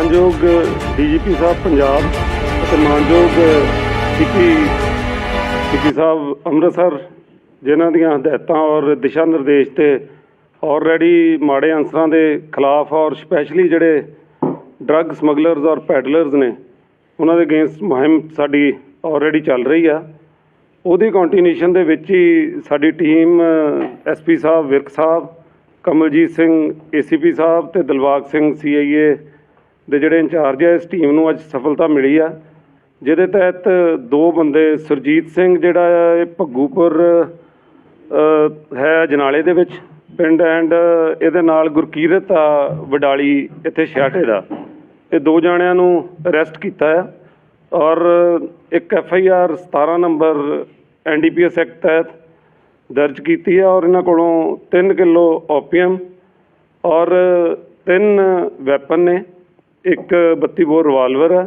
ਮਾਨਯੋਗ ਡੀਜੀਪੀ ਸਾਹਿਬ ਪੰਜਾਬ ਅਤੇ ਮਾਨਯੋਗ ਸੀਪੀ ਸੀਪੀ ਸਾਹਿਬ ਅੰਮ੍ਰਿਤਸਰ, ਜਿਨ੍ਹਾਂ ਦੀਆਂ ਹਦਾਇਤਾਂ ਔਰ ਦਿਸ਼ਾ ਨਿਰਦੇਸ਼ ਤੇ ਆਲਰੇਡੀ ਮਾੜੇ ਅਨਸਰਾਂ ਦੇ ਖਿਲਾਫ ਔਰ ਸਪੈਸ਼ਲੀ ਜਿਹੜੇ ਡਰੱਗ ਸਮਗਲਰਸ ਔਰ ਪੈਡਲਰਸ ਨੇ, ਉਹਨਾਂ ਦੇ ਅਗੇਂਸਟ ਮੁਹਿੰਮ ਸਾਡੀ ਆਲਰੇਡੀ ਚੱਲ ਰਹੀ ਆ। ਉਹਦੀ ਕੰਟੀਨਿਊਸ਼ਨ ਦੇ ਵਿੱਚ ਹੀ ਸਾਡੀ team SP sahib, Virk sahib, Kamaljit Singh ACP sahib ਤੇ ਦਿਲਬਾਗ ਸਿੰਘ ਸੀਆਈਏ ਦੇ ਜਿਹੜੇ ਇੰਚਾਰਜ ਆ, ਇਸ ਟੀਮ ਨੂੰ ਅੱਜ ਸਫਲਤਾ ਮਿਲੀ ਆ। ਜਿਹਦੇ ਤਹਿਤ ਦੋ ਬੰਦੇ, ਸੁਰਜੀਤ ਸਿੰਘ ਜਿਹੜਾ ਆ, ਇਹ ਭੱਗੂਪੁਰ ਹੈ ਜਨਾਲੇ ਦੇ ਵਿੱਚ। ਪਿੰਡ ਐਂਡ ਇਹਦੇ ਨਾਲ ਗੁਰਕੀਰਤ ਆ, ਵਡਾਲੀ, ਇੱਥੇ ਛਿਆਟੇ ਦਾ। ਇਹ ਦੋ ਜਾਣਿਆਂ ਨੂੰ ਅਰੈਸਟ ਕੀਤਾ ਆ। ਔਰ ਇੱਕ F I R 17 number N D P S act ਤਹਿਤ ਦਰਜ ਕੀਤੀ ਹੈ ਔਰ ਇਹਨਾਂ ਕੋਲੋਂ 3 ਕਿਲੋ ਓਪੀਅਮ ਔਰ ਤਿੰਨ ਵੈਪਨ ਨੇ। ਇੱਕ 32 ਬੋਰ ਰਿਵਾਲਵਰ ਹੈ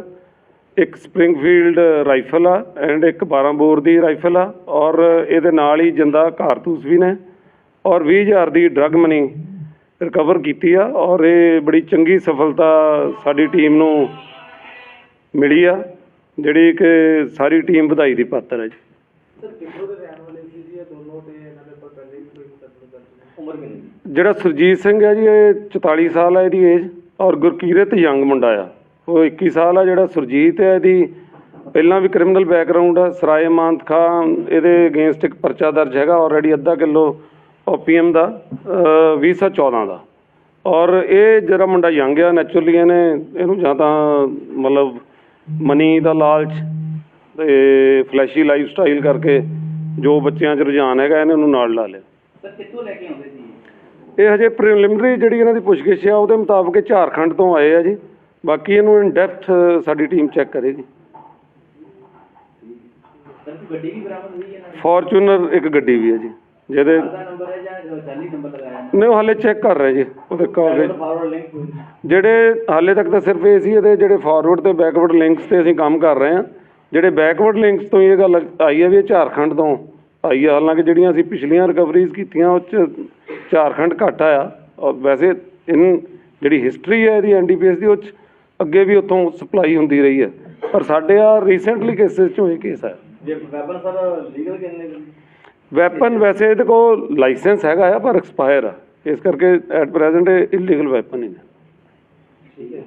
ਇੱਕ ਸਪ੍ਰਿੰਗਫੀਲਡ ਰਾਈਫਲ ਆ ਐਂਡ ਇੱਕ 12 ਬੋਰ ਦੀ ਰਾਈਫਲ ਆ ਔਰ ਇਹਦੇ ਨਾਲ ਹੀ ਜਿੰਦਾ ਕਾਰਤੂਸ ਵੀ ਨੇ ਔਰ 20000 ਦੀ ਡਰੱਗ ਮਨੀ ਰਿਕਵਰ ਕੀਤੀ ਆ ਔਰ ਇਹ ਬੜੀ ਚੰਗੀ ਸਫਲਤਾ ਸਾਡੀ ਟੀਮ ਨੂੰ ਮਿਲੀ ਆ ਜਿਹੜੀ ਕਿ ਸਾਰੀ ਟੀਮ ਵਧਾਈ ਦੀ ਪਾਤਰ ਹੈ ਜੀ। ਸਰ ਕਿੱਥੋਂ ਦੇ ਰਹਿਣ ਵਾਲੇ ਸੀ ਜੀ ਇਹ ਦੋਨੋਂ ਤੇ ਇਹਨਾਂ ਦੇ ਉੱਪਰ ਪਹਿਲੇ ਵੀ ਕੋਈ ਮੁਕੱਦਮੇ ਦਰਜ ਨੇ? ਉਮਰ ਕਿੰਨੀ? ਜਿਹੜਾ ਸੁਰਜੀਤ ਸਿੰਘ ਹੈ ਜੀ ਇਹ 44 ਸਾਲ ਹੈ ਇਹਦੀ ਏਜ ਔਰ ਗੁਰਕੀਰਤ ਯੰਗ ਮੁੰਡਾ ਆ। ਉਹ 21 ਸਾਲ ਆ ਜਿਹੜਾ ਸੁਰਜੀਤ ਹੈ ਇਹਦੀ। ਪਹਿਲਾਂ ਵੀ ਕ੍ਰਿਮੀਨਲ ਬੈਕਗ੍ਰਾਉਂਡ ਆ, ਸਰਾਏ ਮਾਨਤ ਖਾਨ, ਇਹਦੇ ਅਗੇਂਸਟ ਇੱਕ ਪਰਚਾ ਦਰਜ ਹੈਗਾ ਆਲਰੇਡੀ ਅੱਧਾ ਕਿਲੋ ਓਪੀਐਮ ਦਾ, ਅਹ 2014 ਦਾ। ਔਰ ਇਹ ਜਿਹੜਾ ਮੁੰਡਾ ਯੰਗ ਆ ਨੈਚੁਰਲੀ ਇਹਨੇ ਇਹਨੂੰ ਜਾਂ ਤਾਂ ਮਤਲਬ ਮਨੀ ਦਾ ਲਾਲਚ ਤੇ ਫਲੈਸ਼ੀ ਲਾਈਫ ਸਟਾਈਲ ਕਰਕੇ ਜੋ ਬੱਚਿਆਂ 'ਚ ਰੁਝਾਨ ਹੈਗਾ, ਇਹਨੇ ਉਹਨੂੰ ਨਾਲ ਲਾ ਲਿਆ। ਸਰ, ਕਿੱਥੋਂ ਲੈ ਕੇ ਆਉਂਦੇ ਸੀ? ਇਹ ਹਜੇ ਪ੍ਰੀਲਿਮਿਨਰੀ ਜਿਹੜੀ ਇਹਨਾਂ ਦੀ ਪੁੱਛਗਿੱਛ ਆ, ਉਹਦੇ ਮੁਤਾਬਕ ਇਹ ਝਾਰਖੰਡ ਤੋਂ ਆਏ ਆ ਜੀ। ਬਾਕੀ ਇਹਨੂੰ ਇਨ ਡੈਪਥ ਸਾਡੀ ਟੀਮ ਚੈੱਕ ਕਰੇਗੀ। ਫੋਰਚੂਨਰ ਇੱਕ ਗੱਡੀ ਵੀ ਹੈ ਜੀ, ਜਿਹਦੇ ਨਹੀਂ, ਉਹ ਹਾਲੇ ਚੈੱਕ ਕਰ ਰਹੇ ਜੀ ਉਹਦੇ ਕਾਗਜ਼ ਜਿਹੜੇ ਹਾਲੇ ਤੱਕ ਤਾਂ ਸਿਰਫ ਇਹ ਸੀ, ਇਹਦੇ ਜਿਹੜੇ ਫਾਰਵਰਡ ਤੇ ਬੈਕਵਰਡ ਲਿੰਕਸ ਤੇ ਅਸੀਂ ਕੰਮ ਕਰ ਰਹੇ ਹਾਂ ਜਿਹੜੇ ਬੈਕਵਰਡ ਲਿੰਕਸ ਤੋਂ ਇਹ ਗੱਲ ਆਈ ਹੈ ਵੀ ਇਹ ਝਾਰਖੰਡ ਤੋਂ ਆਈ ਹੈ ਹਾਲਾਂਕਿ ਜਿਹੜੀਆਂ ਅਸੀਂ ਪਿਛਲੀਆਂ ਰਿਕਵਰੀਜ਼ ਕੀਤੀਆਂ, ਉਹ 'ਚ ਝਾਰਖੰਡ ਘੱਟ ਆਇਆ ਔਰ ਵੈਸੇ ਇਨ ਜਿਹੜੀ ਹਿਸਟਰੀ ਹੈ ਇਹਦੀ ਐਨਡੀਪੀਐਸ ਦੀ ਉਹ 'ਚ ਅੱਗੇ ਵੀ ਉੱਥੋਂ ਸਪਲਾਈ ਹੁੰਦੀ ਰਹੀ ਹੈ। ਪਰ ਸਾਡੇ ਆ ਰੀਸੈਂਟਲੀ ਕੇਸਿਸ 'ਚੋਂ ਇਹ ਕੇਸ ਹੈ ਜੇ ਵੈਪਨ ਸਰ ਲੀਗਲ ਕਿੰਨੇ ਵੈਪਨ ਵੈਸੇ ਇਹਦੇ ਕੋਲ ਲਾਇਸੈਂਸ ਹੈਗਾ ਆ ਪਰ ਐਕਸਪਾਇਰ ਆ। ਇਸ ਕਰਕੇ ਐਟ ਪ੍ਰੈਜ਼ੈਂਟ ਇਹ ਇਲੀਗਲ ਵੈਪਨ ਹੀ ਨੇ।